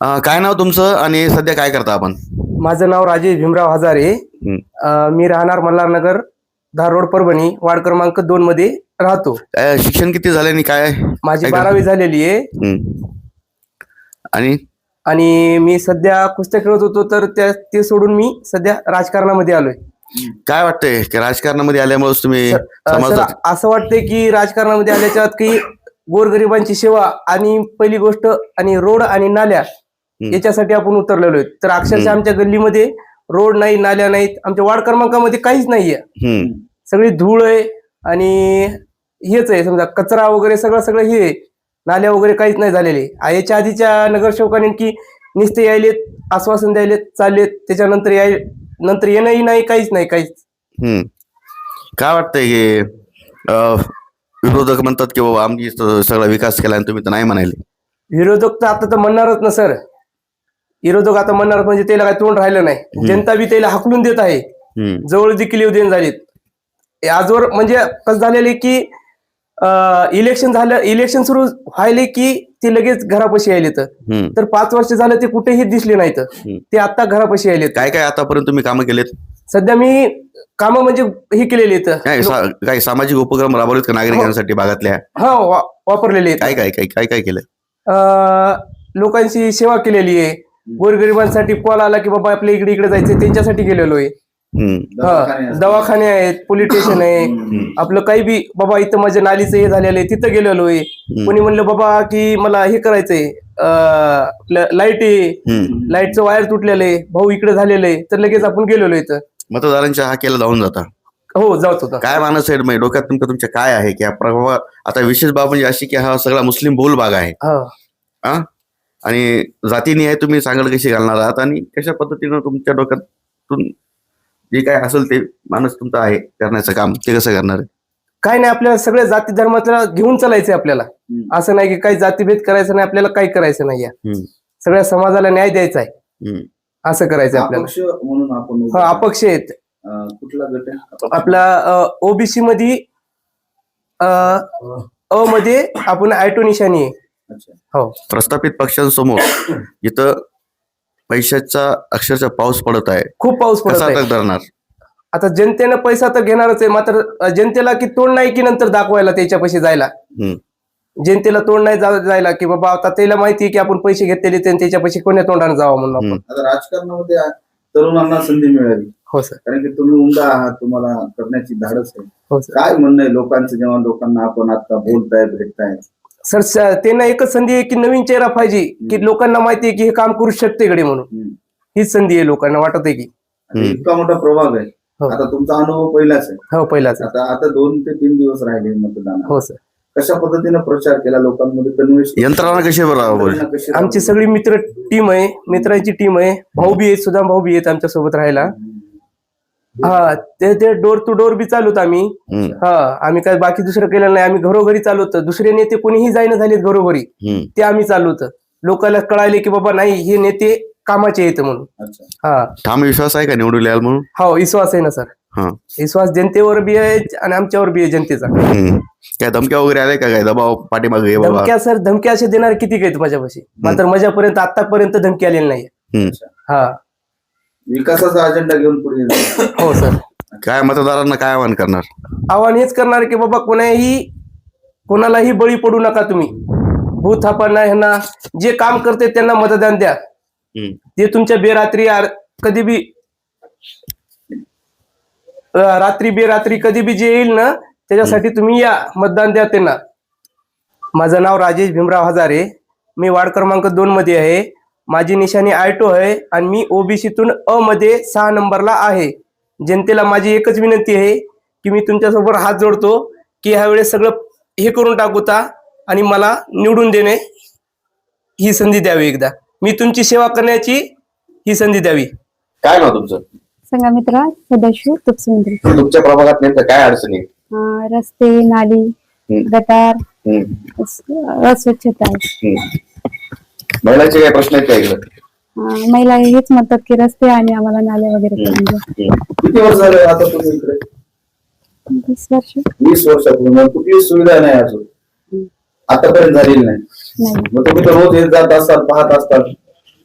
अं, काय नाव तुमचं आणि सध्या काय करता आपण? माझं नाव राजेश भीमराव हजारे. अं, मी राहणार मल्हारनगर धारोड परभणी वार्ड क्रमांक दोन मध्ये राहतो. काय शिक्षण किती झाले आणि काय? माझी बारावी झालेली आहे. हम्म. आणि? आणि मी सध्या कुस्त्या खेळत होतो तर त्या ते सोडून मी सध्या राजकारणामध्ये आलोय. काय वाटतंय? की राजकारणामध्ये आल्यामुळेच तुम्ही अं, सर समाजात असं वाटतंय की राजकारणामध्ये आल्याच्या आत की गोरगरिबांची सेवा आणि पहिली गोष्ट आणि रोड आणि नाल्या याच्यासाठी आपण उतरलेलो आहे तर अक्षरशः आमच्या गल्लीमध्ये रोड नाही नाल्या नाहीत. आमच्या वार्ड क्रमांकामध्ये काहीच नाहीये. सगळी धूळ आहे आणि हेच आहे समजा कचरा वगैरे सगळं सगळं हे. नाल्या वगैरे काहीच नाही झालेले. याच्या आधीच्या नगरसेवकांनी की नुसते यायलेत आश्वासन द्यायलेत चाललेत. त्याच्यानंतर याय नंतर येणंही नाही काहीच नाही काहीच. काय वाटतंय अं, विरोधक म्हणतात की बाबा आमची स- सगळा विकास केला आणि तुम्ही तर नाही म्हणाले. विरोधक तर आता तर म्हणणारच ना सर. विरोधक आता म्हणणार म्हणजे त्याला काय तोंड राहिलं नाही. जनता बी त्याला हाकलून देत आहे. जवळ देखील येऊ देण झालीत. हे आजवर म्हणजे कसं झालेले की इलेक्शन झालं इलेक्शन सुरू व्हायले की ते लगेच घरापाशी यायले तर पाच वर्ष झालं ते कुठेही दिसले नाहीत. ते आता घरापाशी यायलेत. काय काय आतापर्यंत तुम्ही कामं केलेत? सध्या मी कामं म्हणजे हे केलेले काय सामाजिक उपक्रम राबवलेत का नागरिकांसाठी भागातल्या? हा वा- वापरलेले काय काय काय काय काय केलं? लोकांची सेवा केलेली आहे. गोरगरिबांसाठी कॉल आला की बाबा आपल्या इकडे इकडे जायचं त्यांच्यासाठी गेलेलो आहे. हा, दवाखाने आहेत पोलीस स्टेशन आहे. आपलं काही बी बाबा इथं माझ्या नालीचं हे झालेलं आहे तिथं गेलेलो आहे कोणी म्हणलं बाबा की मला हे करायचंय लाइट आहे. लाईटचं वायर तुटलेलं आहे भाऊ इकडे झालेलं आहे तर लगेच आपण गेलेलो इथं. मतदारांच्या हा केला जाऊन जाता. हो जात होता. काय मानस आहे म्हणजे डोक्यात तुमचं तुमच्या काय आहे? की हा प्रभाव आता विशेष बाब म्हणजे अशी की हा सगळा मुस्लिम बहुल भाग आहे आणि जातीने आहे तुम्ही सांगड कशी घालणार आहात आणि कशा पद्धतीनं तुमच्या डोक्यातून जे काय असेल ते माणूस तुमचा आहे करण्याचं काम ते कसं करणार आहे काय नाही आपल्याला सगळ्या जाती धर्मातला घेऊन चालायचंय आपल्याला असं नाही की काही जातीभेद करायचं नाही आपल्याला काही करायचं नाही. सगळ्या समाजाला न्याय द्यायचा आहे. असं करायचं आपल्याला अपक्ष म्हणून आपण उभं हा आहे. अपक्ष आहेत कुठला गट. आपला ओबीसी मध्ये अ मध्ये आपण आयटो निशाणी आहे. हो. प्रस्थापित पक्षांसमोर इथं पैशाचा अक्षरशः पाऊस पडत आहे. खूप पाऊस पडत कसा आहे. तक धरणार? आता जनतेनं पैसा तर घेणारच आहे मात्र अ, जनतेला की तोंड नाही की नंतर दाखवायला त्याच्या पैसे जायला? हम्म. जनतेला तोंड नाही जा- जायला की बाबा आता त्याला माहिती आहे की आपण पैसे घेतलेले ते त्याच्या पैसे कोण्या तोंडाने जावं म्हणून आपण? आता राजकारणामध्ये आ- तरुणांना संधी मिळाली. हो सर. कारण की तुम्ही उमदा आहात तुम्हाला करण्याची धाडस आहे. हो सर. काय म्हणणं आहे लोकांचं जेव्हा लोकांना आपण आता बोलताय भेटताय? सर त्यांना एकच संधी आहे की नवीन चेहरा पाहिजे की लोकांना माहिती आहे की हे काम करू शकते इकडे म्हणून. हीच संधी आहे लोकांना वाटत आहे की. आता इतका मोठा प्रभाग आहे. हो. आता तुमचा अनुभव पहिलाच आहे. हो पहिलाच आता आता दोन ते तीन दिवस राहिले मतदान हो सर. कशा पद्धतीने प्रचार केला लोकांमध्ये? कन्व्हेन्स यंत्रणा कशी बरोबर आमची सगळी मित्र टीम आहे मित्रांची टीम आहे. भाऊ बी आहेत सुद्धा भाऊ बी आहेत आमच्यासोबत राहायला हा ते ते डोर टू डोर बी चालवत आम्ही. हा आम्ही काय बाकी दुसरं केलं नाही आम्ही घरोघरी चालवत. दुसरे नेते कोणीही जाईना झालेत घरोघरी. ते आम्ही चालवत. लोकांना कळाले की बाबा नाही हे नेते कामाचे येत म्हणून. अच्छा. हा. ठाम विश्वास आहे का निवडून याल म्हणून? हो विश्वास आहे ना सर. हा. विश्वास जनतेवर बी आहे आणि आमच्यावर बी आहे जनतेचा. काय धमक्या वगैरे आल्या का काय? दबाव पाठीमागे हे धमक्या सर धमक्या असे देणार किती आहेत माझ्यापाशी मात्र माझ्यापर्यंत आतापर्यंत धमकी आलेली नाही. हा. विकासाचा अजेंडा घेऊन पुढे येणार. हो सर. काय मतदारांना काय आवाहन करणार? आव्हान हेच करणार की बाबा कोणाही कोणालाही बळी पडू नका तुम्ही. भूत थापांना ह्यांना जे काम करते त्यांना मतदान द्या. हम्म. ते तुमच्या बेरात्री आर- कधी बी अं, रात्री बेरात्री कधी बी जे येईल ना त्याच्यासाठी तुम्ही या मतदान द्या त्यांना. माझं नाव राजेश भीमराव हजारे. मी वार्ड क्रमांक दोन मध्ये आहे. माझी निशाणी आयटो आहे आणि मी ओबीसीतून अ मध्ये सहा नंबरला आहे. जनतेला माझी एकच विनंती आहे की मी तुमच्यासोबत हात जोडतो की ह्या वेळेस सगळं हे करून टाकूता आणि मला निवडून देणे ही संधी द्यावी एकदा. मी तुमची सेवा करण्याची ही संधी द्यावी. काय नाव तुमचं? संघमित्रा सदाशिव तुपसमुद्री. तुमच्या प्रभागात नेमकं काय अडचणी अं, रस्ते नाली हम्म. गटार हम्म. अस- अस्वच्छता. आहे हम्म. महिलांचे काय प्रश्न आहेत का अं, महिला हेच म्हणतात की रस्ते आणि आम्हाला नाले वगैरे किती वर्ष झाले आता तुम्ही इकडे? वीस वर्ष. वीस वर्षापूर्वी. कुठली सुविधा नाही अजून. आतापर्यंत झालेली नाही. नाही. मग तुम्ही तर रोज येत जात असतात पाहत असतात.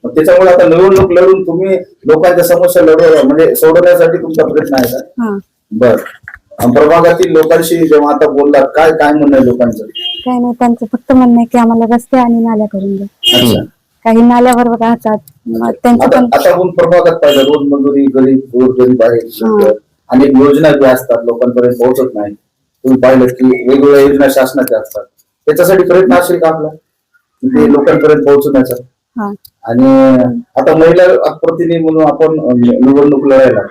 मग त्याच्यामुळे आता निवडणूक लढून तुम्ही लोकांच्या समस्या लढव म्हणजे सोडवण्यासाठी तुमचा प्रयत्न आहे का? हा. बर. आणि प्रभागातील लोकांशी जेव्हा आता बोललात काय काय म्हणणं आहे लोकांचं? काय नाही त्यांचं फक्त म्हणणं आहे की आम्हाला रस्ते आणि नाल्या करून द्या. काही नाल्यावर राहतात मग त्यांचं आता पण आता आपण प्रभागात पाहिजे रोज मजुरी गरीब गोर गरीब आहे. हा. अनेक योजना ज्या असतात लोकांपर्यंत पोहोचत नाही. तुम्ही पाहिलं की वेगवेगळ्या योजना शासनाच्या असतात. त्याच्यासाठी प्रयत्न असेल का आपला? की ते लोकांपर्यंत पोहोचण्याचा. हा. आणि आता महिला प्रतिनिधी म्हणून आपण अं, निवडणूक लढायला.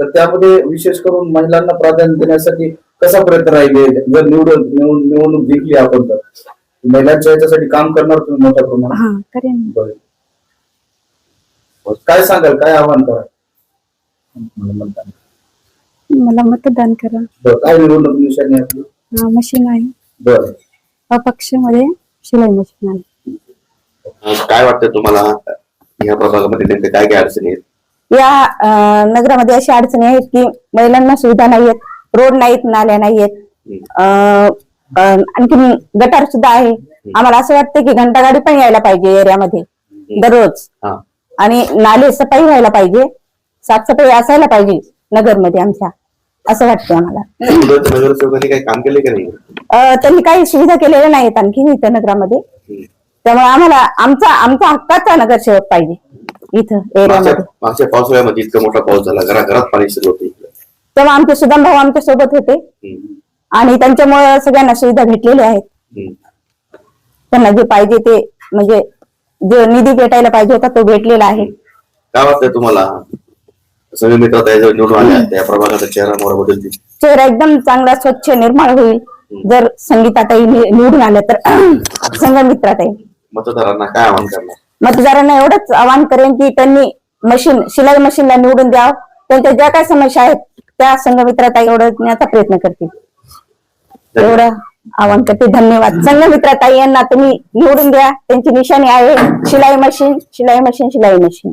तर त्यामध्ये विशेष करून महिलांना प्राधान्य देण्यासाठी कसा प्रयत्न राहिले? जर निवडून निवड- निवडणूक जिंकली आपण तर. महिलांच्या याच्यासाठी काम करणार तुम्ही मोठ्या प्रमाणात? हा करेन बरं. काय सांगाल? काय आव्हान करा? मला म्हणता. मला मतदान करा. बरं काय निवडणूक निशाणी आहे आपली? हा मशीन आहे. बरं. अपक्षमध्ये शिलाई मशीन आहे. अं, काय वाटतं तुम्हाला? ह्या प्रभागामध्ये नेमके काय काय अडचणी आहेत? या अं, नगरामध्ये अशी अडचणी आहेत की महिलांना सुविधा नाहीयेत रोड नाहीत नाल्या नाहीयेत. अं, अं, आणखीन गटार सुद्धा आहे. आम्हाला असं वाटतं की घंटागाडी पण यायला पाहिजे एरियामध्ये. दररोज. आणि नाले सफाई व्हायला पाहिजे. साफसफाई असायला पाहिजे नगरमध्ये आमच्या. असं वाटतं आम्हाला. त्यांनी काही सुविधा केलेल्या नाहीत आणखीन इथं नगरामध्ये. त्यामुळे आम्हाला आमचा आमचा हक्काचा नगरसेवक पाहिजे इथं एरियामध्ये. मागच्या पावसाळ्यामध्ये इतका मोठा पाऊस झाला. घरा घरात पाणी शिरत होते तेव्हा आमचे सुदाम भाऊ आमच्यासोबत होते आणि त्यांच्यामुळे सगळ्यांना सुविधा भेटलेल्या आहेत. त्यांना जे पाहिजे ते म्हणजे जो निधी भेटायला पाहिजे होता तो भेटलेला आहे. काय वाटतंय तुम्हाला? सगळे मित्र निवडून आल्या त्या प्रभागाचा चेहरा मोहरा बदलतील. चेहरा एकदम चांगला स्वच्छ निर्मळ होईल. जर संगीताताई नि- निवडून आल्या तर संगमित्राताई मतदारांना काय आवाहन करणार? मतदारांना एवढंच आवाहन करेन की त्यांनी मशीन शिलाई मशीनला निवडून द्यावं. त्यांच्या ज्या काही समस्या आहेत त्या संघमित्राताई ओढवण्याचा प्रयत्न करतील. एवढं आवाहन करते धन्यवाद संघमित्राताई यांना तुम्ही निवडून द्या. त्यांची निशाणी आहे. शिलाई मशीन शिलाई मशीन शिलाई मशीन